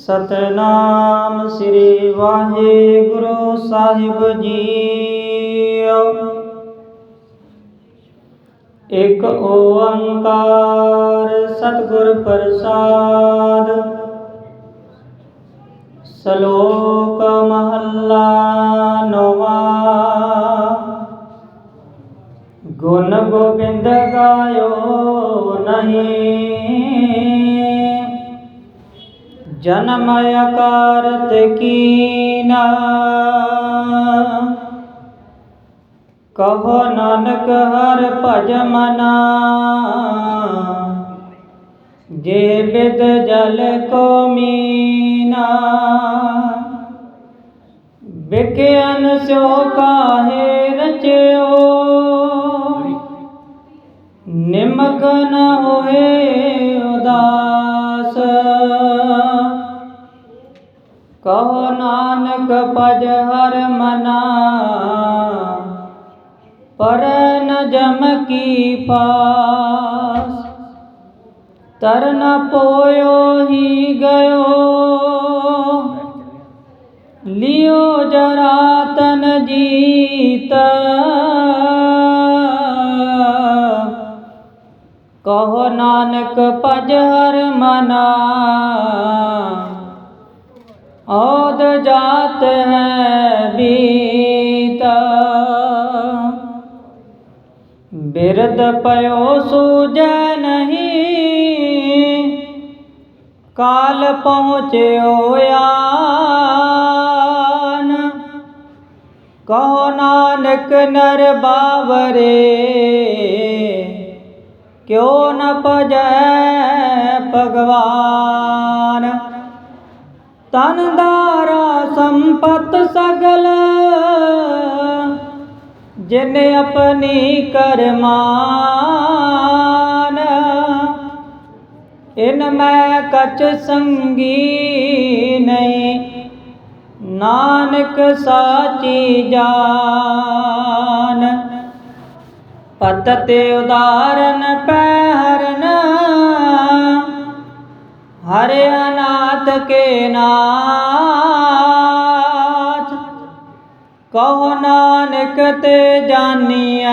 ਸਤਨਾਮ ਸ੍ਰੀ ਵਾਹਿਗੁਰੂ ਸਾਹਿਬ ਜੀ। ਇਕ ਓੰਕਾਰ ਸਤਿਗੁਰ ਪ੍ਰਸਾਦ। ਸ਼ਲੋਕ ਮਹੱਲਾ ਨੌਵਾਂ। ਗੁਣ ਗੋਬਿੰਦ ਗਾਇਓ ਨਹੀਂ। ਜਨਮ ਅਕਾਰਤ ਕੀਨਾ। ਕਹੋ ਨਾਨਕ, ਹਰ ਭਜ ਮਨਾ। ਜੇ ਬਿਦ ਜਲ ਕੋ ਮੀਨਾ। ਵਿਗਿਆਨ ਸਿਓ ਕਾਹੇ ਰਚਿਓ। ਨਿਮਕ ਨ ਹੋਏ ਕਹੋ ਨਾਨਕ ਪਜ ਹਰ ਮਨਾ। ਪਰ ਨ ਜਮ ਕੀ ਪਾਸ। ਤਰ ਨ ਪੋਇਓ ਹੀ ਗਇਓ। ਲਿਓ ਜਰਾ ਤਨ ਜੀਤ। ਕਹੋ ਨਾਨਕ ਪਜ ਹਰ ਮਨਾ। ਔਦ ਜਾਤ ਹੈ ਬੀਤਾ। ਬਿਰਦ ਪਇਓ ਸੂਜੈ ਨਹੀਂ, ਕਾਲ ਪਹੁੰਚਿਓ ਆਨ। ਕਹੋ ਨਾਨਕ ਨਰ ਬਾਵਰੇ, ਕਿਉ ਨ ਭਜੈ ਭਗਵਾਨ। ਤਨ ਦਾਰਾ ਸੰਪਤ ਸਗਲ, ਜਿਨ ਆਪਣੀ ਕਰਮਾਨ ਇਨ ਮੈਂ ਕਛ ਸੰਗੀ ਨਹੀਂ, ਨਾਨਕ ਸਾਚੀ ਜਾਨ। ਪਤ ਤੇ ਉਦਾਰਨ ਪਹਿਰਨ ਹਰਿ ਅਨਾਥ ਕੇ ਨਾਥ। ਕਹੋ ਨਾਨਕ ਤੇ ਜਾਨੀਐ,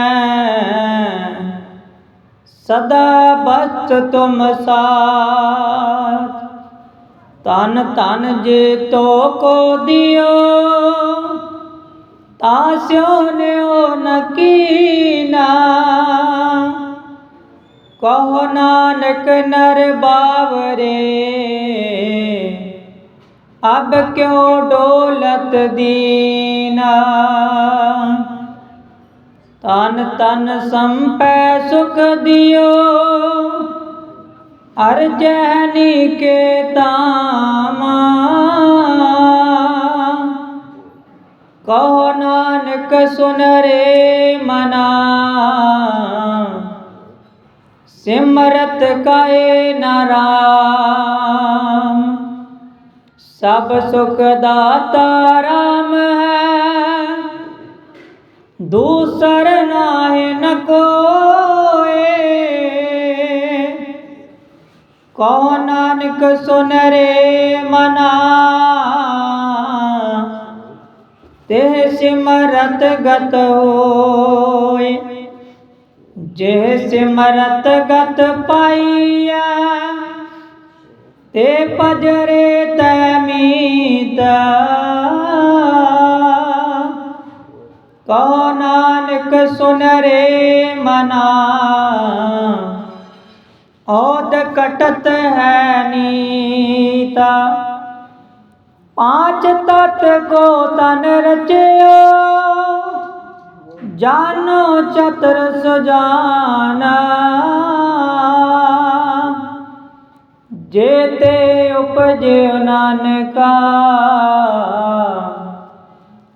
ਸਦਾ ਬਸਤ ਤੁਮ ਸਾਥ। ਤਨ ਤਨ ਜੇ ਤੋ ਕੋ ਦਿਓ, ਤਾ ਸਿਓ ਨਿਓ ਨਕੀਨਾ ਕਹੋ ਨਾਨਕ ਨਰ ਬਾਵਰੇ, ਅਬ ਕਿਉ ਡੋਲਤ ਦੀਨਾ? ਤਨ ਤਨ ਸੰਪੈ ਸੁਖ ਦਿਓ ਅਰਜਨੀ ਕੇ ਤਾਮਾ ਕਹੋ ਨਾਨਕ ਸੁਨ ਰੇ ਮਨਾ ਸਿਮਰਤ ਕਾਏ ਨਾਰਾਮ ਸਭ ਸੁਖ ਦਾਤਾ ਰਾਮ ਹੈ। ਦੂਸਰ ਨਾਹਿ ਨ ਕੋਏ। ਕਹੋ ਨਾਨਕ ਸੁਨ ਰੇ ਮਨਾ। ਤੇ ਸਿਮਰਤ ਗਤ ਹੋਏ। ਜੇ ਸਿਮਰਤ ਗਤ ਪਾਈਆ, ਤੇ ਪਜਰੇ ਤੈ ਮੀਤ। ਕਹੋ ਨਾਨਕ ਸੁਨ ਰੇ ਮਨਾ, ਔਦ ਕਟਤ ਹੈ ਨੀਤਾ। ਪਾਂਚ ਤਤ ਕੋ ਤਨ ਰਚਿਓ ਜਾਨੋ ਚਤਰ ਸੁਜਾਨਾ। ਜੇ ਤੇ ਉਪਜਿਓ ਨਾਨਕਾ।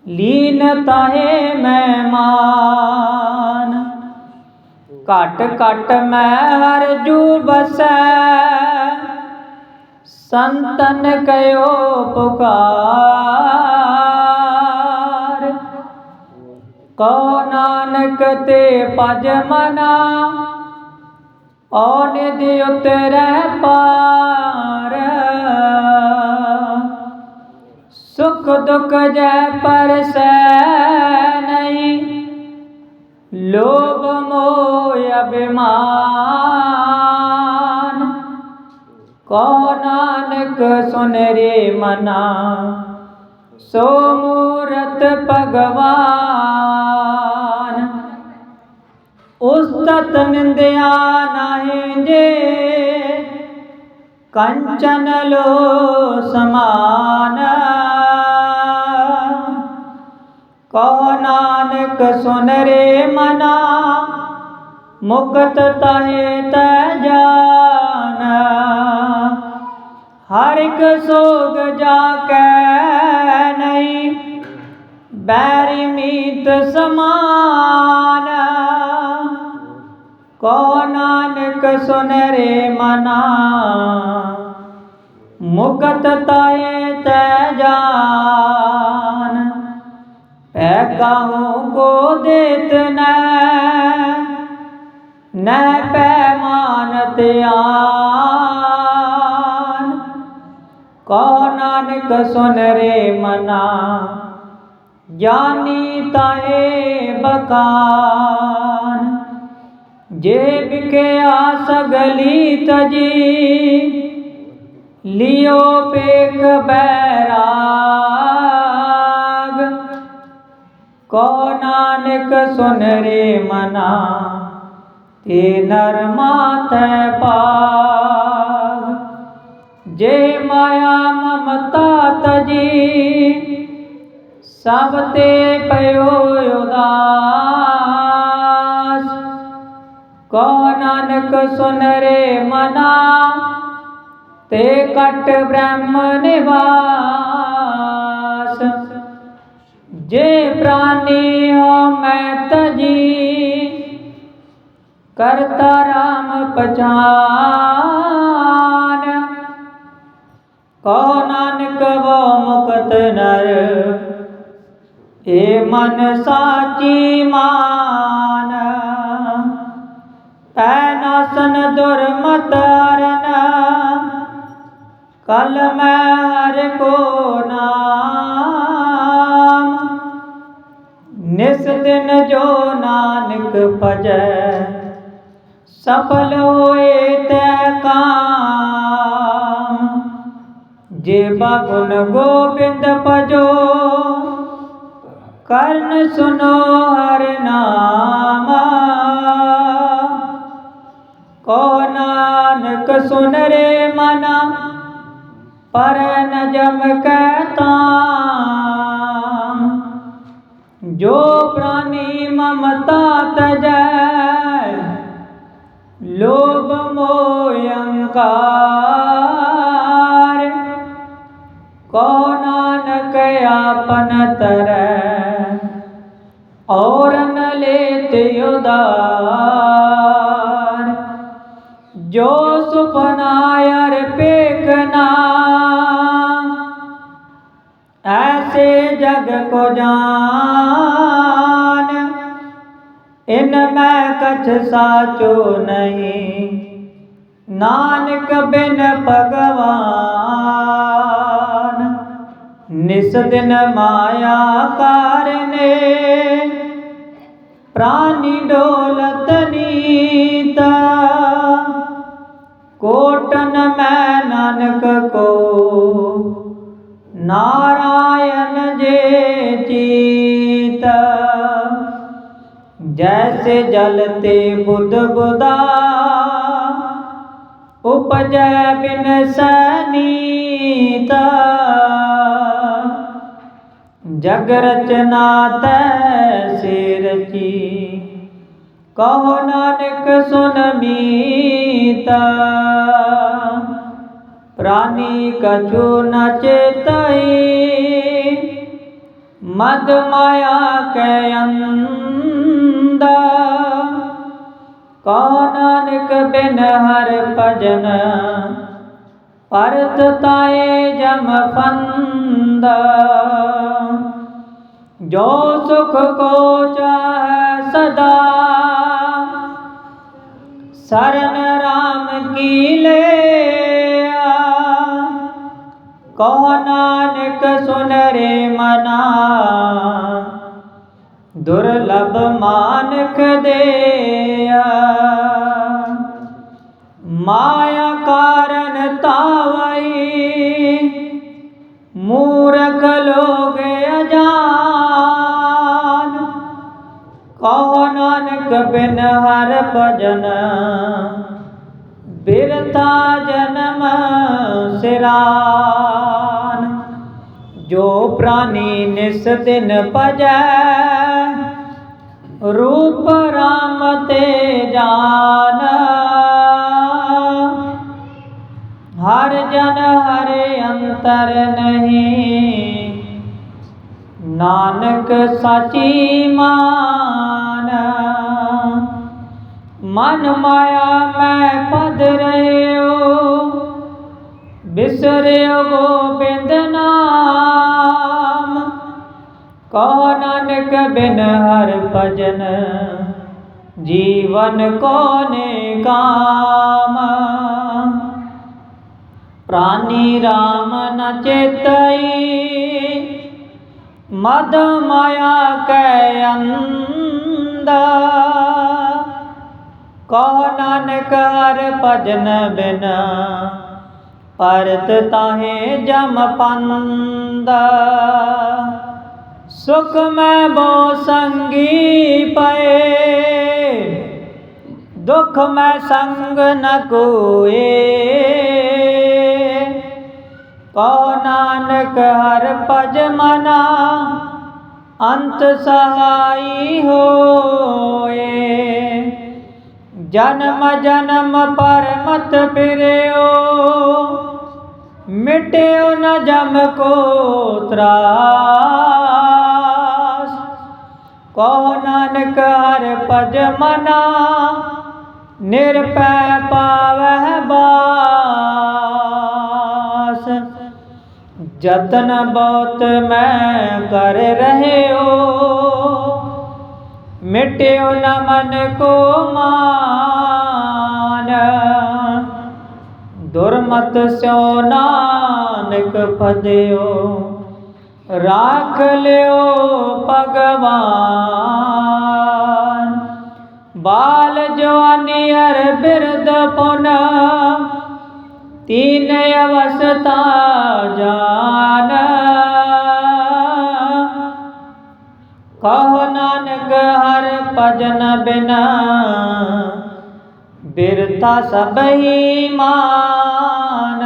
ਲੀਨ ਤਾਹੇ ਮਹਿਮਾਨ। ਘਟ ਘਟ ਮੈਂ ਹਰ ਜੂ ਬਸੈ। ਸੰਤਨ ਕਯੋ ਪੁਕਾਰ। ਕੋ ਨਾਨਕ ਤੇ ਭਜ ਮਨਾ। ਔ ਨਿਦ ਉਤਰੈ ਪਾਰ। ਸੁਖ ਦੁਖ ਜੈ ਪਰਸੈ ਨਹੀਂ ਲੋਭ ਮੋਇ ਅਭਿਮਾਨ। ਕੋ ਨਾਨਕ ਸੁਨਰੇ ਮਨਾ। ਸੋ ਮੂਰਤ ਭਗਵਾਨ। ਉਸਤਤ ਨਿੰਦਿਆ ਨਾਹੀਂ ਜੇ। ਕੰਚਨ ਲੋ ਸਮਾਨ। ਕੋ ਨਾਨਕ ਸੁਨ ਰੇ ਮਨਾ, ਮੁਕਤ ਤਹੇ ਤੈ ਜਾਨ। ਹਰ ਇੱਕ ਸੋਗ ਜਾ ਕੈ ਨਹੀਂ, ਬੈਰੀ ਮੀਤ ਸਮਾਨ। ਕੋ ਨਾਨਕ ਸੁਨ ਮਨਾ। ਮੁਕਤ ਤਾਏ ਤੈ ਜਾਨ ਐ ਕਾਹੂ ਕੋ ਦੇਤ ਨੈ। ਨੈ ਪੈਮਾਨਤ ਆਨ। ਕੋ ਨਾਨਕ ਸੁਨ ਮਨਾ। ਜਾਨੀ ਤਾਏ ਬਕਾਨ ਜੇ ਵਿਕਿਆ ਸਗਲੀ ਤਜੀ, ਲਿਓ ਪੇਖ ਬੈਰਾਗ। ਕੋ ਨਾਨਕ ਸੁਨ ਰੇ ਮਨਾ, ਤੇ ਨਰ ਮਾਤੈ ਪਾਗ ਜੇ ਮਾਇਆ ਮਮਤਾ ਤਜੀ, ਸਭ ਤੇ ਪਇਓ ਉਦਾਸ। ਕੋ ਨਾਨਕ ਸੁਨ ਰੇ ਮਨਾ, ਤੇ ਕਟ ਬ੍ਰਹਮ ਨਿਵਾਸ। ਜੇ ਪ੍ਰਾਨੀ ਹੋ ਮੈਂ ਤਜੀ, ਕਰਤਾ ਰਾਮ ਪਛਾਨ। ਕੋ ਨਾਨਕ ਵੋ ਮੁਕਤ ਨਰ, ਏ ਮਨ ਸਾਚੀ ਮਾਨ। ਤੈ ਨਾਸਨ ਦੁਰਮਤ ਹਰਨ ਕਲ ਮੈਂ ਹਰ ਕੋ ਨਾਮ। ਨਿਸ ਦਿਨ ਜੋ ਨਾਨਕ ਭਜੈ, ਸਫਲ ਹੋਏ ਤੈ ਕਾਮ। ਜੇ ਬਾਗੁਨ ਗੋਬਿੰਦ ਭਜੋ, ਕਰਨ ਸੁਨੋ ਹਰ ਨਾਮ। ਕੋ ਨਾਨਕ ਸੁਨ ਰੇ ਮਨਾ, ਪਰ ਨ ਜਮ ਕੈ ਤਾਮ। ਜੋ ਪ੍ਰਾਨੀ ਮਮਤਾ ਤਜੈ, ਲੋਭ ਮੋਹ ਅਹੰਕਾਰ ਕੋ ਨਾਨਕ ਆਪਨ ਤਰੈ, ਔਰ ਨ ਲੇਤ ਉਦਾਰ। ਜੋ ਸੁਪਨਾ ਯਾਰ ਪੇਖਨਾ ਐਸੇ ਜਗ ਕੋ ਜਾਨ, ਇਨ ਮੈਂ ਕਛ ਸਾਚੋ ਨਹੀਂ। ਨਾਨਕ ਬਿਨ ਭਗਵਾਨ, ਨਿਸ ਦਿਨ ਮਾਇਆ ਕਾਰਨੇ ਪ੍ਰਾਨੀ ਡੋਲਤ ਨੀਤਾ ਕੋਟਨ ਮੈਂ ਨਾਨਕ ਕੋ। ਨਾਰਾਇਣ ਜੇ ਚੀਤ, ਜੈਸੇ ਜਲ ਤੇ ਬੁੱਧ ਬੁਦਾ, ਉਪਜੈ ਬਿਨ ਸਨੀਤਾ। ਜਗ ਰਚਨਾ ਤੈ ਸੇ ਕਹੋ ਨਾਨਕ ਸੁਨ ਮੀਤਾ। ਪ੍ਰਾਨੀ ਕਛੂ ਨ ਚੇਤਈ। ਮਦ ਮਾਇਆ ਕੈ ਅੰਦਾ ਕੋ ਨਾਨਕ ਬਿਨ ਹਰ ਭਜਨ। ਪਰਤ ਤਾਏ ਜਮ ਫੰਦਾ। ਜੋ ਸੁਖ ਕੋ ਚਾਹੈ ਸਦਾ। ਸਰਨ ਰਾਮ ਕੀ ਲਿਆ? ਕਹੋ ਨਾਨਕ ਸੁਨ ਰੇ ਮਨਾ। ਦੁਰਲਭ ਮਾਨਕ ਦੇਆ। ਮਾਇਆ ਕਾਰਨ ਤਾਵਈ, ਮੂਰਖ ਲੋਗ ਕਹੋ ਨਾਨਕ ਬਿਨ ਹਰ ਭਜਨ ਬਿਰਤਾ ਜਨਮ ਸਿਰਾਨ। ਜੋ ਪ੍ਰਾਨੀ ਨਿਸ ਦਿਨ ਭਜੈ, ਰੂਪ ਰਾਮ ਤੇ ਜਾਨ। ਹਰ ਜਨ ਹਰੇ ਅੰਤਰ ਨਹੀਂ, ਨਾਨਕ ਸਾਚੀ ਮਾਂ ਮਨ। ਮਾਇਆ ਮੈਂ ਪਦ ਰਹਿਓ ਬਿਸਰਿਓ ਗੋਬਿੰਦ ਨਾਮ। ਕਹੋ ਨਾਨਕ ਬਿਨ ਹਰ ਭਜਨ, ਜੀਵਨ ਕੋਨੇ ਕਾਮ। ਪ੍ਰਾਨੀ RAM ਨ ਚੇਤਈ, ਮਦ ਮਾਇਆ ਕੈ ਅੰਦਾ ਕਹੋ ਨਾਨਕ ਹਰ ਭਜਨ ਬਿਨ? ਪਰਤ ਤਾਹੇ ਜਮ ਪੰਦਾ। ਸੁਖ ਮੈਂ ਬੋ ਸੰਗੀ ਪਏ। ਦੁਖ ਮੈਂ ਸੰਗ ਨ ਕੋਏ। ਕਹੋ ਨਾਨਕ ਹਰ ਭਜ ਮਨਾ? ਅੰਤ ਸਹਾਈ ਹੋਏ। ਜਨਮ ਜਨਮ ਪਰ ਮਤ ਫਿਰਿਓ, ਮਿਟਿਓ ਨ ਜਮ ਕੋ ਤਰਾਸ। ਕਹੋ ਨਾਨਕ ਹਰ ਭਜ ਮਨਾ ਨਿਰਪੈ ਪਾਵਹਿ ਬਾਸ। ਜਤਨ ਬਹੁਤ ਮੈਂ ਕਰ ਰਹਿਓ ਮਿਟਿਓ ਨ ਮਨ ਕੋ ਮਾਨ। ਦੁਰਮਤ ਸਿਓ ਨਾਨਕ ਫਦਿਓ, ਰਾਖ ਲਿਓ ਭਗਵਾਨ। ਬਾਲ ਜਵਾਨੀ ਅਰ ਬਿਰਦ ਪੁਨ, ਤੀਨ ਅਵਸਥਾ ਜਾਨ। ਕਹੋ ਨਾਨਕ ਹਰ ਭਜਨ ਬਿਨਾ। ਬਿਰਤਾ ਸਭਈ ਮਾਨ।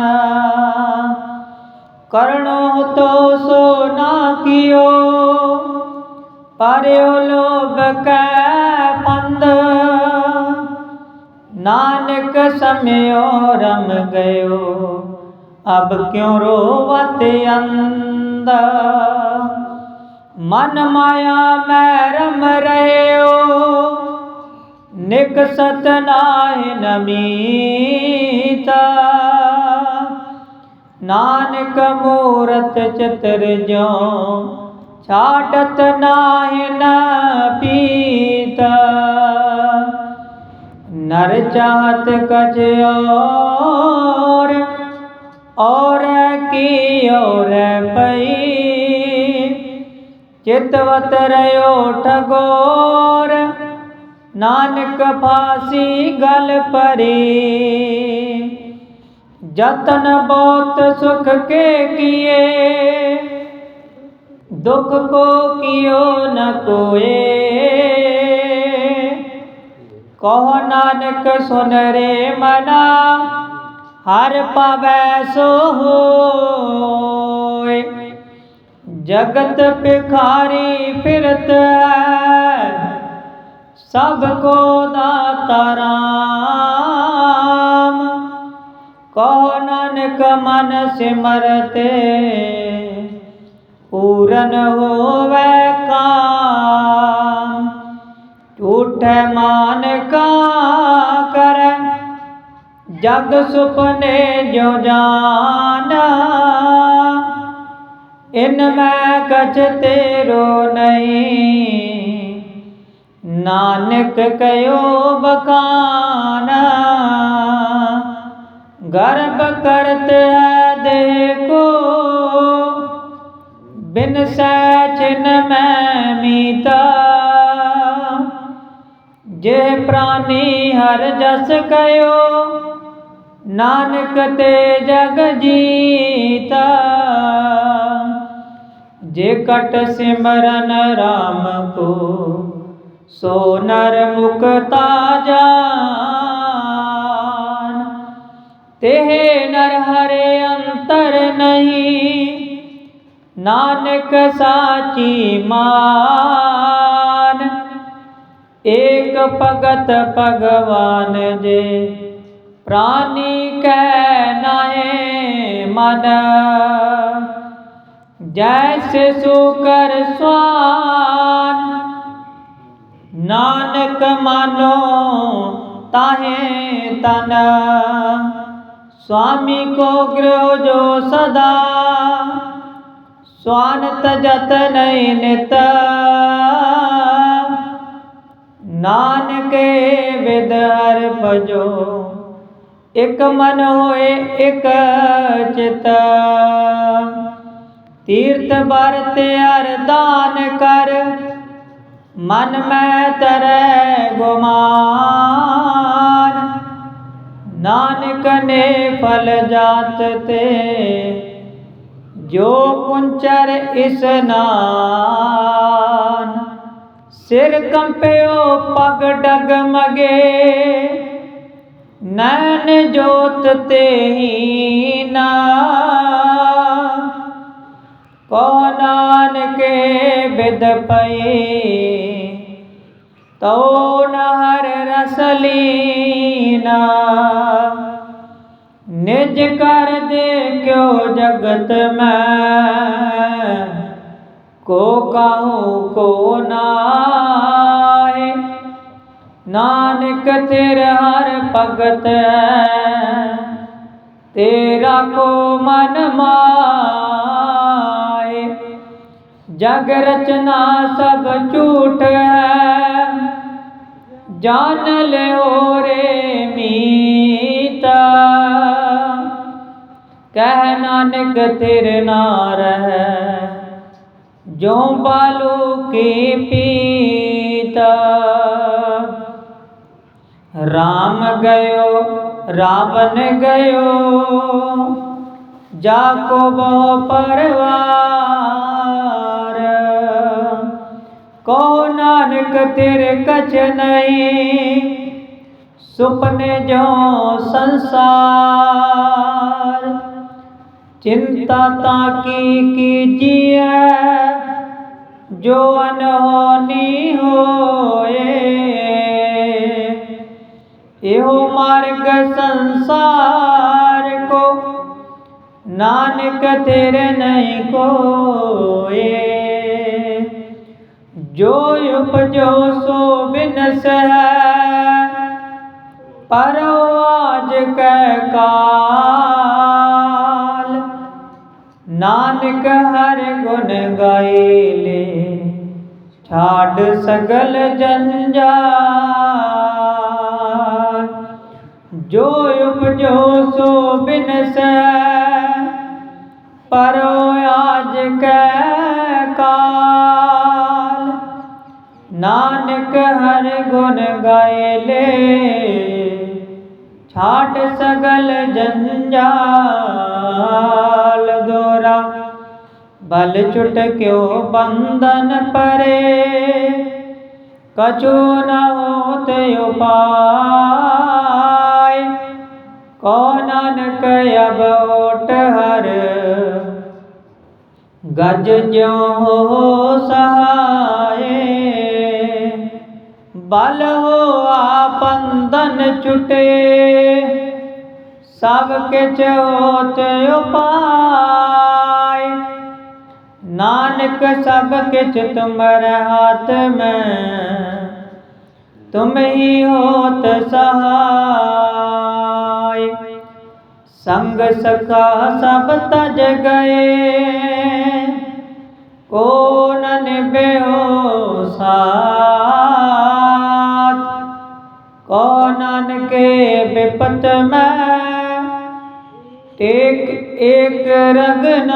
ਕਰਣੋ ਤੋ ਸੋ ਨਾ ਕੀਓ। ਪਰਿਓ ਲੋਭ ਕੈ ਪੰਦ ਨਾਨਕ ਸਮਿਓ ਰਮ ਗਇਓ। ਅਬ ਕਿਉ ਰੋਵਤ ਅੰਦ ਮਨ ਮਾਇਆ ਮੈਂ ਰਮ ਰਹਿਓ, ਨਿਕ ਸਤ ਨਾਹਿ ਨਮੀਤਾ ਨਾਨਕ ਮੂਰਤ ਚਤਰ ਜੋ ਛਾਟਤ ਨਾਹਿ ਨ ਪੀਤਾ। ਨਰ ਚਾਹਤ ਕਛ ਔਰ ਔਰ ਕੀ ਔਰ ਪਈ। ਚਿਤਵਤ ਰਿਓ ਠਗੋਰ ਨਾਨਕ ਫਾਸੀ ਗਲ ਪਰੀ ਜਤਨ ਬਹੁਤ ਸੁਖ ਕੇ ਕੀਏ, ਦੁਖ ਕੋ ਕਿਓ ਨ ਕੋਏ। ਕਹੋ ਨਾਨਕ, ਸੁਨ ਰੇ ਮਨਾ, ਹਰ ਪਾਵੈ ਸੋ ਹੋਏ ਜਗਤ ਭਿਖਾਰੀ ਫਿਰਤ ਹੈ, ਸਭ ਕੋ ਦਾਤਾ ਰਾਮ ਕੋ ਨਾਨਕ ਮਨ ਸਿਮਰਤੇ, ਪੂਰਨ ਹੋਵੇ ਕਾਮ। ਝੂਠੇ ਮਾਨ ਕਾ ਕਰ, ਜਗ ਸੁਪਨੇ ਜੋ ਜਾਨਾ। ਇਨ ਮੈਂ ਕਛ ਤੇਰੋ ਨਹੀਂ। ਨਾਨਕ ਕਯੋ ਬਖਾਨਾ। ਗਰਭ ਕਰਤ ਹੈ ਦੇ ਕੋ ਬਿਨ ਸੈਚਨ ਮੈਂ ਮੀਤਾ। ਜੇ ਪ੍ਰਾਨੀ ਹਰ ਜਸ ਕਯੋ ਨਾਨਕ ਤੇ ਜਗ ਜੀਤਾ। ਜੇ ਕਟ ਸਿਮਰਨ RAM ਕੋ, ਸੋ ਨਰ ਮੁਕਤਾ ਜਾਨ। ਤੇਹ ਨਰ ਹਰੇ ਅੰਤਰ ਨਹੀਂ, ਨਾਨਕ ਸਾਚੀ ਮਾਨ। ਏਕ ਭਗਤ ਭਗਵਾਨ ਜੇ, ਪ੍ਰਾਨੀ ਕੈ ਨਾਏ ਮਨ। जैसे सुकर स्वान नानक मानो ताहे तन स्वामी को गृह जो सदा स्वानत जत नहीं नित ਨਾਨਕੇ ਵਿਦ ਹਰ ਭਜੋ ਇਕ ਮਨ ਹੋਏ ਇਕ ਚਿਤ ਤੀਰਥ ਬਰਤ ਅਰਦਾਨ ਕਰ। ਮਨ ਮੈਂ ਤਰੈ ਗੁਮਾਨ। ਨਾਨਕ ਨੇ ਫਲ ਜਾਤ ਤੇ ਜੋ ਕੁੰਚਰ ਇਸਨਾਨ ਸਿਰ ਕੰਪਿਓ ਪਗ ਡਗਮਗੇ। ਨੈਣ ਜੋਤ ਤੇ ਨਾ ਕੋ ਨਾਨਕੇ ਬਿਦ ਪਈ ਤੋ ਨਹਰ ਰਸ ਲੀਨਾ। ਨਿਜ ਕਰ ਦੇ ਕਿਉ ਜਗਤ ਮੈਂ, ਕੋ ਕਾਹੂ ਕੋ ਨਾਏ ਨਾਨਕ ਤੇਰ ਹਰ ਭਗਤ ਤੇਰਾ ਕੋ ਮਨ ਮਾਏ ਜਗ ਰਚਨਾ ਸਭ ਝੂਠ ਹੈ। ਜਾਨ ਲਿਓ ਰੇ ਮੀਤਾ। ਕਹਿ ਨਾਨਕ ਤੇਰੇ ਨਾਰ ਹੈ ਜੋ ਬਾਲੂ ਕੀ ਪੀਤਾ। ਰਾਮ ਗਇਓ, ਰਾਵਣ ਗਇਓ, ਜਾ ਕੋ ਬਹੁ ਪਰਵਾਰ ਕੋ ਨਾਨਕ ਤੇਰੇ ਕਛ ਨਹੀਂ, ਸੁਪਨੇ ਜੋ ਸੰਸਾਰ। ਚਿੰਤਾ ਤਾਂ ਕੀ ਕੀਜੀਐ, ਜੋ ਅਨਹੋਨੀ ਹੋਏ। ਇਹੋ ਮਾਰਗ ਸੰਸਾਰ ਕੋ, ਨਾਨਕ ਤੇਰੇ ਨਹੀਂ ਕੋਏ। ਜੋ ਉਪਜੋ ਸੋ ਬਿਨਸ ਹੈ ਪਰ ਆਜ ਕੈ ਕਾਲ। ਨਾਨਕ ਹਰ ਗੁਣ ਗਾਇਲੇ ਛਾੜ ਸਗਲ ਜੰਜਾਲ ਜੋ ਉਪਜੋ ਸੋ ਬਿਨਸ ਪਰ ਆਜ ਕੈ ਕਾਲ। ਨਾਨਕ ਹਰ ਗੁਣ ਗਾਇਲੇ ਛਾਟ ਸਗਲ ਜੰਜਾਲ ਦੋਰਾ। ਬਲ ਚੁਟ ਕਿਉ ਬੰਧਨ ਪਰੇ। ਕਛੂ ਨ ਹੋਤ ਉਪਾਇ ਕੋ ਨਾਨਕ ਅਬ ਓਟ ਹਰ। ਗਜ ਜਿਉ ਹੋ ਸਹਾ ਬਲ ਹੋਆ ਬੰਧਨ ਚੁਟੇ ਸਭ ਕਿਛ ਹੋਤ ਉਪਾਇ ਨਾਨਕ ਸਭ ਕਿਛ ਤੁਮਰ ਹਾਥ ਮੈਂ ਤੁਮ ਹੀ ਹੋਤ ਸਹਾਇ ਸੰਗ ਸਖਾ ਸਭ ਤਜ ਗਏ ਕੋ ਨ ਨਿਭਿਓ ਸਾਥ ਕੋ ਨਾਨਕੇ ਬਿਪਤ ਮੈਂ ਟੇਕ ਏਕ ਰਗਨਾਥ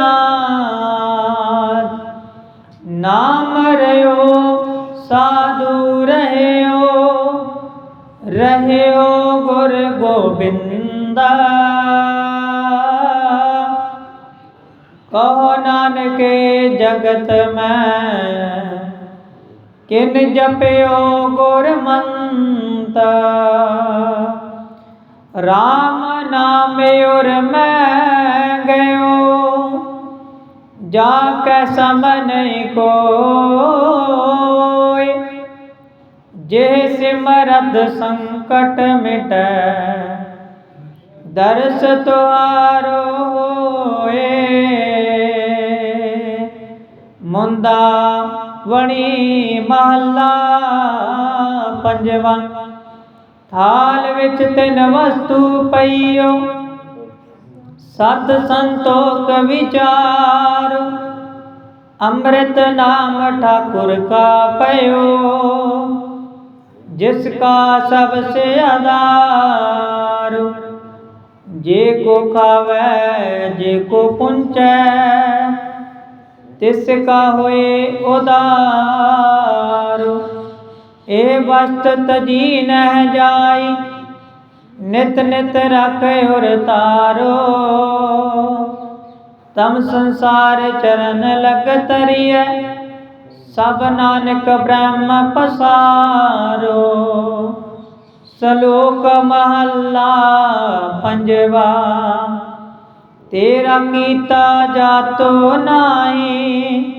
ਨਾਮ ਰਿਓ ਸਾਧੂ ਰਹਿਓ ਰਹਿਓ ਗੁਰ ਗੋਬਿੰਦਾ। ਕਹੋ ਨਾਨਕੇ ਜਗਤ ਮੈਂ, ਕਿਨ ਜਪਿਓ ਗੁਰ ਮੰਤ RAM ਨਾਮ ਉਰ ਮੈਂ ਗਇਓ। ਜਾ ਕੈ ਸਮ ਨਹੀਂ ਕੋਇ। ਜੇ ਸਿਮਰਤ ਸੰਕਟ ਮਿਟੈ, ਦਰਸ ਤੁਆਰੋ ਹੋਏ। ਮੁੰਦਾ ਵਣੀ ਮਹੱਲਾ ਪੰਜਵਾਂ। ਥਾਲ ਵਿੱਚ ਤਿੰਨ ਵਸਤੂ ਪਈਓ। ਸਤ ਸੰਤੋਖ ਵਿਚਾਰ, ਅੰਮ੍ਰਿਤ ਨਾਮ ਠਾਕੁਰ ਕਾ ਪਇਓ। ਜਿਸ ਕਾ ਸਭ ਸੇ ਆਧਾਰ, ਜੇ ਕੋ ਖਾਵੇ, ਜੇ ਕੋ ਪੁੰਚੈ, ਤਿਸ ਕਾ ਹੋਏ ਉਦਾਰ। ਇਹ ਵਸਤ ਤਜੀ ਨਹਿ ਜਾਈ। ਨਿਤ ਨਿਤ ਰਾਖੇ ਉਰ ਤਾਰੋ। ਤਮ ਸੰਸਾਰ ਚਰਨ ਲਗ ਤਰੀਐ। ਸਭ ਨਾਨਕ ਬ੍ਰਹਮ ਪਸਾਰੋ। ਸ਼ਲੋਕ ਮਹੱਲਾ ਪੰਜਵਾ, ਤੇਰਾ ਕੀਤਾ ਜਾਤੋ ਨਾਹੀ।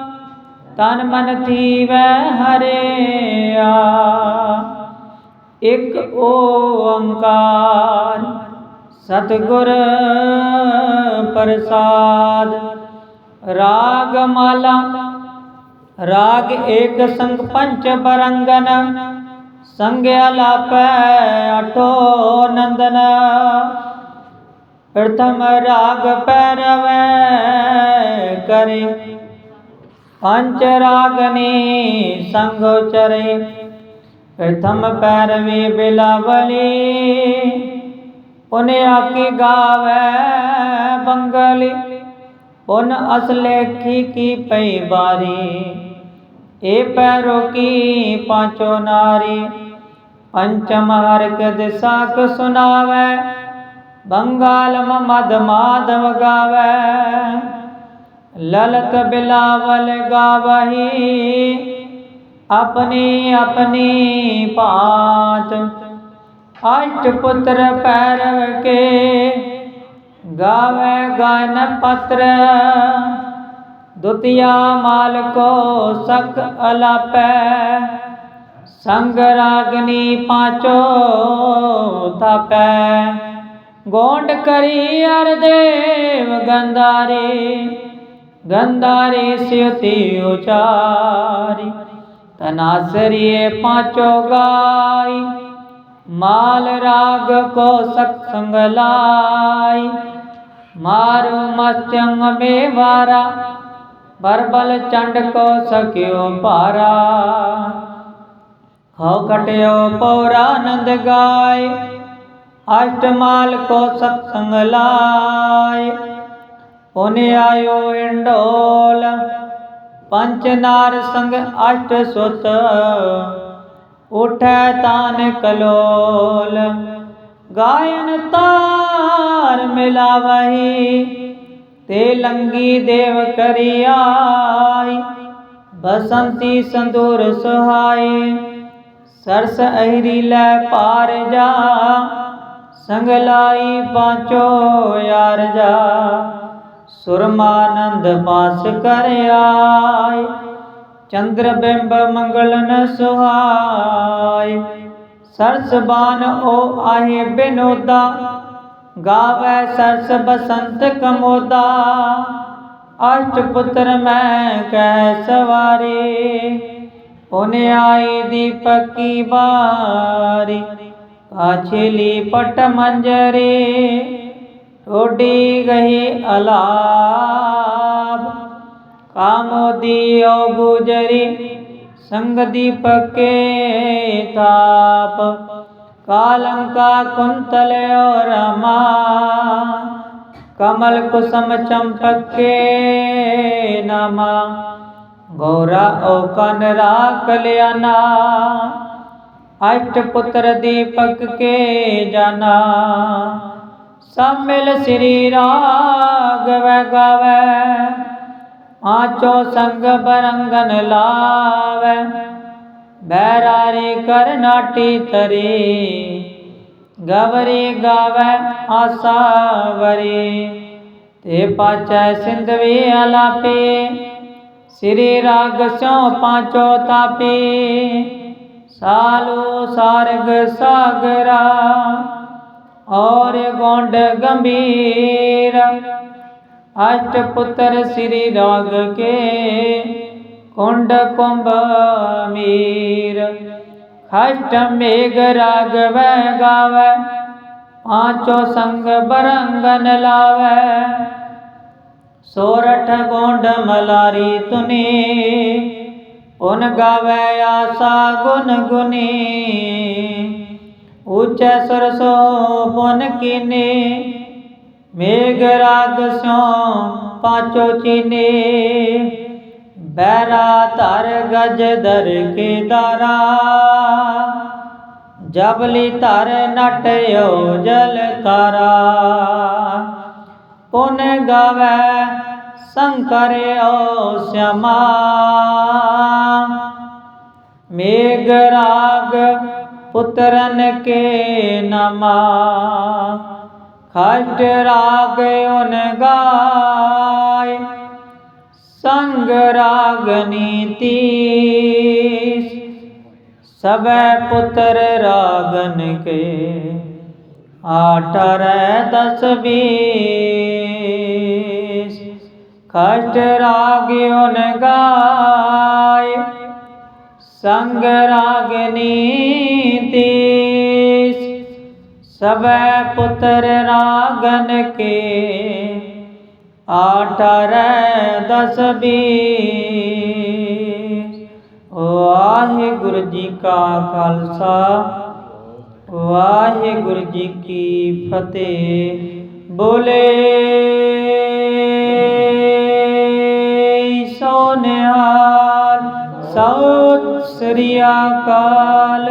ਤਨ ਮਨ ਥੀਵੈ ਹਰਿਆ ਇਕ ਓੰਕਾਰ ਸਤਗੁਰ ਪ੍ਰਸਾਦ। ਰਾਗ ਮਾਲਾ, ਰਾਗ ਏਕ ਸੰਗ ਪੰਚ ਬਰੰਗਨ। ਸੰਗਿਆ ਲਾਪੈ ਅਟੋ ਨੰਦਨ। ਪ੍ਰਥਮ ਰਾਗ ਪੈਰਵੈ ਕਰੇ ਪੰਚ ਰਾਗਨੀ ਸੰਗ ਚਰੇ ਪ੍ਰਥਮ ਪੈਰਵੇ ਬਿਲਾਵਲੀ, ਪੁਨ ਆਕੀ ਗਾਵੇ ਬੰਗਲੀ, ਪੁਨ ਅਸਲੇਖੀ ਕੀ ਪਈ ਬਾਰੀ, ਏ ਪੈਰੋ ਕੀ ਪਾਂਚੋ ਨਾਰੀ, ਪੰਚਮ ਹਰਕ ਦਿਸਾਕ ਸੁਨਾਵੇ ਬੰਗਾਲ ਮਦ ਮਾਧਵ ਗਾਵੇ ਲਲਤ ਬਿਲਾਵਲ ਗਾਵਹੀ ਆਪਣੀ ਆਪਣੀ ਪਾਤ ਅਸ਼ਟ ਪੁੱਤਰ ਪੈਰਵ ਕੇ ਗਾਵੇ ਗਾਨ ਪਤਰ ਦੁਤੀਆ ਮਾਲ ਕੋ ਸਕ ਅਲਾਪੈ ਸੰਗ ਰਾਗਨੀ ਪਾਚੋ ਥਾਪੈ ਗੋਂਡ ਕਰੀ ਅਰ ਦੇਵ ਗੰਧਾਰੀ ਗੰਧਾਰੀ ਸਿਉਤੀ ਉਚਾਰੀ, ਤਨਾਸਰੀਏ ਪਾਚੋ ਗਾਈ, ਮਾਲ ਰਾਗ ਕੋ ਸਤ ਸੰਗ ਲਾਈ। ਮਾਰੂ ਮਸਤੰਗ ਮੇਵਾਰਾ, ਬਰਬਲ ਚੰਡ ਕੋ ਸਕਿਓ ਭਾਰਾ। ਹਉ ਕਟਿਓ ਪੌਰਾਨੰਦ ਗਾਏ, ਅਸ਼ਟਮਾਲ ਕੋ ਆਇਓ ਇੰਡੋਲ ਪੰਚ ਨਾਰ ਸੰਗ ਅਸ਼ਟ ਸੁਤ। ਉਠੈ ਤਾਨ ਕਲੋਲ ਗਾਇਨ ਤਾਰ ਮਿਲਾਵਹੀ। ਤੇ ਲੰਗੀ ਦੇਵ ਕਰਿਆਈ। ਬਸੰਤੀ ਸੰਦੂਰ ਸੁਹਾਈ। ਸਰਸ ਅਹਿਰੀ ਲੈ ਪਾਰ ਜਾ। ਸੰਗ ਲਾਈ ਪਾਚੋ ਯਾਰ ਜਾ। ਸੁਰਮਾਨੰਦ ਪਾਸ ਕਰ ਆਈ ਚੰਦਰ ਬਿੰਬ ਮੰਗਲਨ ਸੁਹਾਈ ਸਰਸ ਬਾਨ ਓ ਆਹੇ ਬਿਨੋਦਾ, ਗਾਵੇ ਸਰਸ ਬਸੰਤ ਕਮੋਦਾ। ਅਸ਼ਟ ਪੁੱਤਰ ਮੈਂ ਕਹਿ ਸਵਾਰੇ, ਉਹਨੇ ਆਈ ਦੀਪਕ ਕੀ ਬਾਰੀ ਕਾਛਲੀ ਪਟ ਮੰਜਰੇ। ਟੋਡੀ ਗਈ ਅਲਾਪ। ਕਾਮੋਦੀ ਓ ਗੁਜਰੀ ਸੰਗ ਦੀਪਕ ਕੇ ਤਾਪ। ਕਾਲੰਕਾ ਕੁੰਤਲ ਓ ਰਮਾ। ਕਮਲ ਕੁਸਮ ਚੰਪਕ ਕੇ ਨਾਮਾ। ਗੌਰਾ ਓ ਕਨ ਰਾਖ ਲਿਆਨਾ ਅਸ਼ਟ ਪੁੱਤਰ ਦੀਪਕ ਕੇ ਸਭ ਮਿਲ ਸ੍ਰੀ ਰਾਗਵ, ਗਾਵੇ। ਆਚੋ ਸੰਗ ਬਰੰਗਨ ਲਾਵੈ। ਬੈਰਾਰੀ ਕਰਨਾਟੀ ਤਰੀ। ਗਵਰੀ ਗਾਵੇ, ਆਸਾ ਵਰੀ। ਤੇ ਪਾਚੈ ਸਿੰਧਵੀ ਅਲਾਪੀ। ਸ੍ਰੀ ਰਾਗ ਸਿਉ ਪਾਚੋ ਤਾਪੀ। ਸਾਲੂ ਸਾਰਗ ਸਾਗਰਾ। ਔਰ ਗੋਂਡ ਗੰਭੀਰ। ਅਸ਼ਟ ਪੁੱਤਰ ਸ੍ਰੀ ਰਾਗ ਕੇ ਕੁੰਡ ਕੁੰਭ ਮੀਰ ਖਸ਼ਟ ਮੇਘ ਰਾਗਵ ਗਾਵੇ, ਪਾਂਚੋ ਸੰਗ ਬਰੰਗਨ ਲਾਵੇ। ਸੋਰਠ ਗੋਂਡ ਮਲਾਰੀ ਤੁਨੀ ਉਨ ਗਾਵੇ ਆਸਾ ਗੁਨ ਗੁਨੀ। ਉੱਚੈ ਸਰਸੋ ਪੁਨ ਕੀਨੇ, ਮੇਘ ਰਾਗ ਸਿਉ ਪਾਚੋ ਚੀਨੇ। ਬੈਰਾ ਧਰ ਗਜ ਦਰ ਕੇ ਦਾਰਾ ਜਬਲੀ ਧਰ ਨਟਿਓ ਜਲ ਤਾਰਾ। ਪੁਨ ਗਾਵੇ ਸ਼ੰਕਰ ਓ ਸ਼ਮਾ ਮੇਘ ਰਾਗ ਪੁੱਤਰਨ ਕੇ ਨਮਾ ਖਟ ਰਾਗ ਉਨ ਗਾਏ ਸੰਗ ਰਾਗ ਨੀਤੀ ਸਭੈ ਪੁੱਤਰ ਰਾਗਨ ਕੇ ਆਟਰ ਦਸ ਬੀਸ ਖਟ ਰਾਗ ਉਨ ਗਾਏ ਸੰਗ ਰਾਗਨੀ ਤੀਸ ਸਭੈ ਪੁੱਤਰ ਰਾਗਨ ਕੇ। ਆਠਰ ਦਸ ਬੀਸ ਵਾਹਿਗੁਰੂ ਜੀ ਕਾ ਖਾਲਸਾ। ਵਾਹਿਗੁਰੂ ਜੀ ਕੀ ਫਤਿਹ। ਬੋਲੇ ਸੋ ਸਤਿ ਸ੍ਰੀ ਅਕਾਲ।